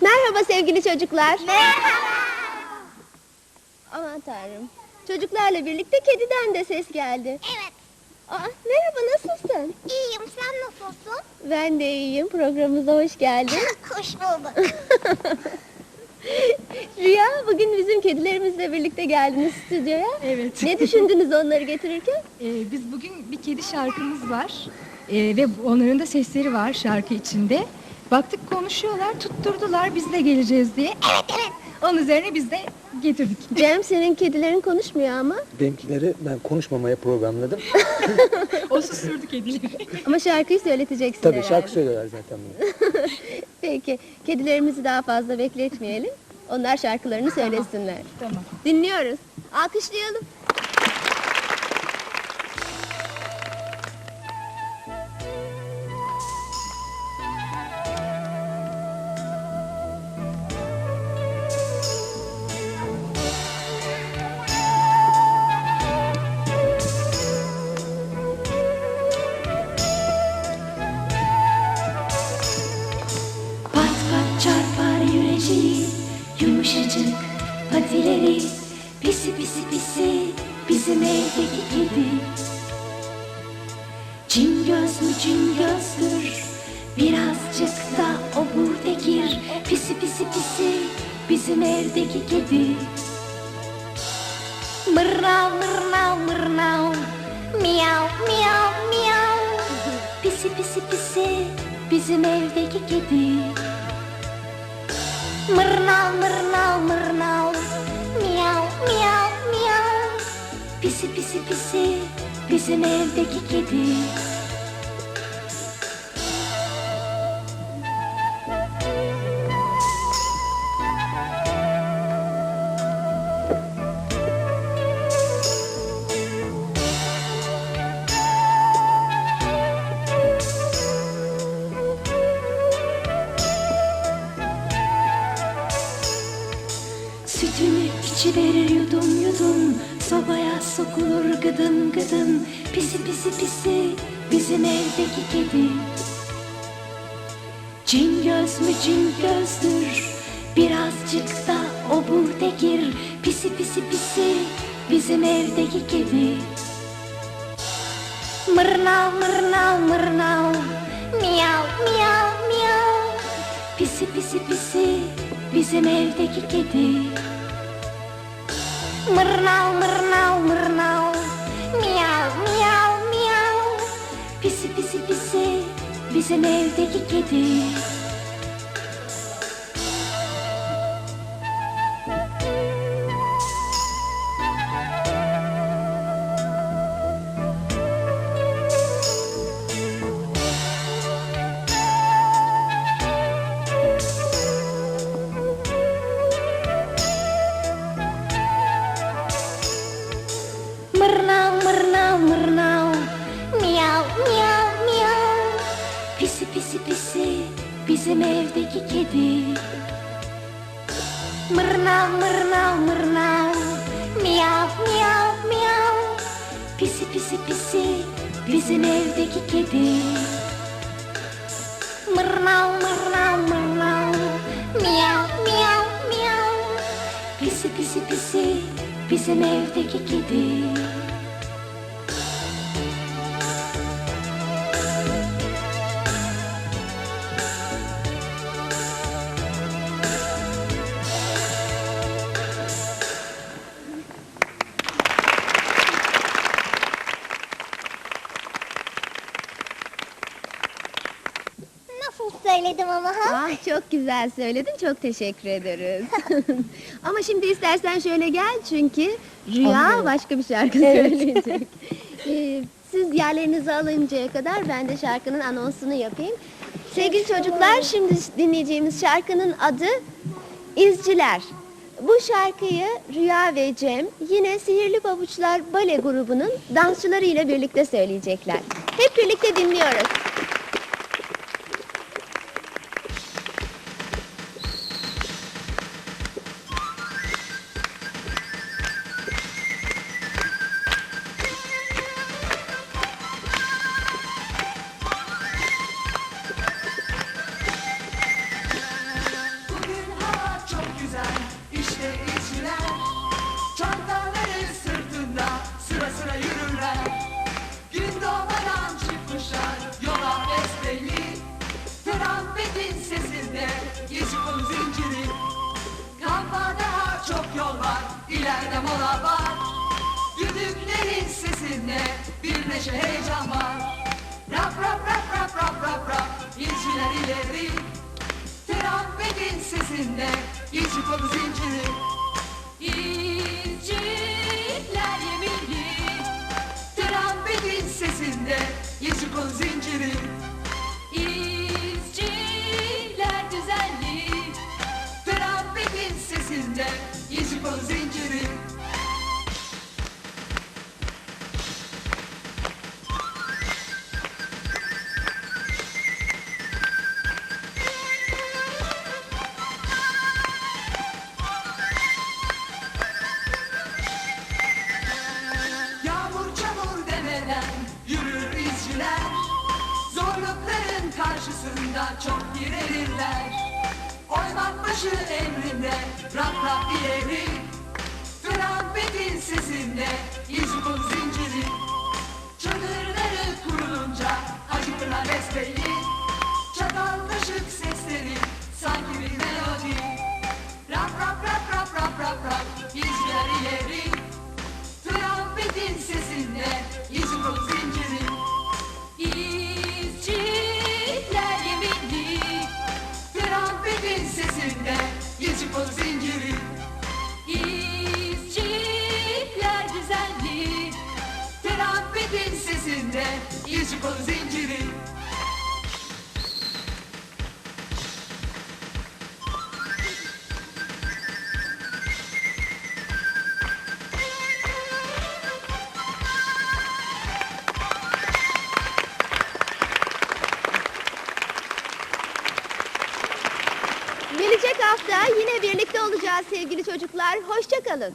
Merhaba sevgili çocuklar. Merhaba. Aman tanrım. Çocuklarla birlikte kediden de ses geldi. Evet. Aa, merhaba nasılsın? İyiyim. Sen nasılsın? Ben de iyiyim. Programımıza hoş geldin. Hoş bulduk. Rüya bugün bizim kedilerimizle birlikte geldiniz stüdyoya. Evet. Ne düşündünüz onları getirirken? Ee, biz bugün bir kedi şarkımız var. Ee, ve onların da sesleri var şarkı içinde. Baktık konuşuyorlar, tutturdular biz de geleceğiz diye. evet evet. Onun üzerine biz de getirdik. Cem senin kedilerin konuşmuyor ama. Benimkileri ben konuşmamaya programladım. o susturdu kedileri. Ama şarkıyı söyleteceksin Tabii herhalde. şarkı söylüyorlar zaten bunu. Peki kedilerimizi daha fazla bekletmeyelim. Onlar şarkılarını söylesinler. tamam. Dinliyoruz. Alkışlayalım. Bizim evdeki kedi Cin göz mü cin gözdür? Birazcık da obur tekir Pisi pisi pisi Bizim evdeki kedi. Mırnav mırnav mırnav. Miyav miyav miyav. Pisi pisi pisi Bizim evdeki kedi. Mırnav mırnav mırnav. Miyav miyav Pisi pisi pisi Bizim evdeki kedi. Sütünü içiverir yudum yudum Sobaya sokulur gıdım gıdım. Pisi pisi pisi bizim evdeki kedi. Cin göz mü cin gözdür? Birazcık da obur tekir. Pisi pisi pisi bizim evdeki kedi. Mırnav mırnav mırnav. Miyav miyav miyav. Pisi pisi pisi bizim evdeki kedi Mırnav mırnav mırnav. Miyav miyav miyav. Pisi pisi pisi. Bizim evdeki kedi Pisi pisi bizim evdeki kedi. Mırnav mırnav mırnav. Miyav miyav miyav. Pisi pisi pisi bizim evdeki kedi. Mırnav mırnav mırnav. Miyav miyav miyav. Pisi pisi pisi bizim evdeki kedi Nasıl söyledim ama ha? Ah çok güzel söyledin. Çok teşekkür ederiz. Ama şimdi istersen şöyle gel çünkü Rüya Anlıyorum. başka bir şarkı söyleyecek. Ee, siz yerlerinizi alıncaya kadar ben de şarkının anonsunu yapayım. Sevgili çocuklar şimdi dinleyeceğimiz şarkının adı İzciler. Bu şarkıyı Rüya ve Cem yine Sihirli Pabuçlar Bale grubunun dansçıları ile birlikte söyleyecekler. Hep birlikte dinliyoruz. Yerde mola var. Güdüklerin sesinde bir neşe heyecan var. Rap rap rap rap rap rap rap İnciler ileri. Trompetin sesinde İnci kolu zinciri direnirler Oymak başı emrinde rap rap ileri Trompetin sesinde yüzükon zinciri. Çadırları kurulunca acıkırlar besbelli ol zinciri Gelecek hafta yine birlikte olacağız sevgili çocuklar. Hoşça kalın.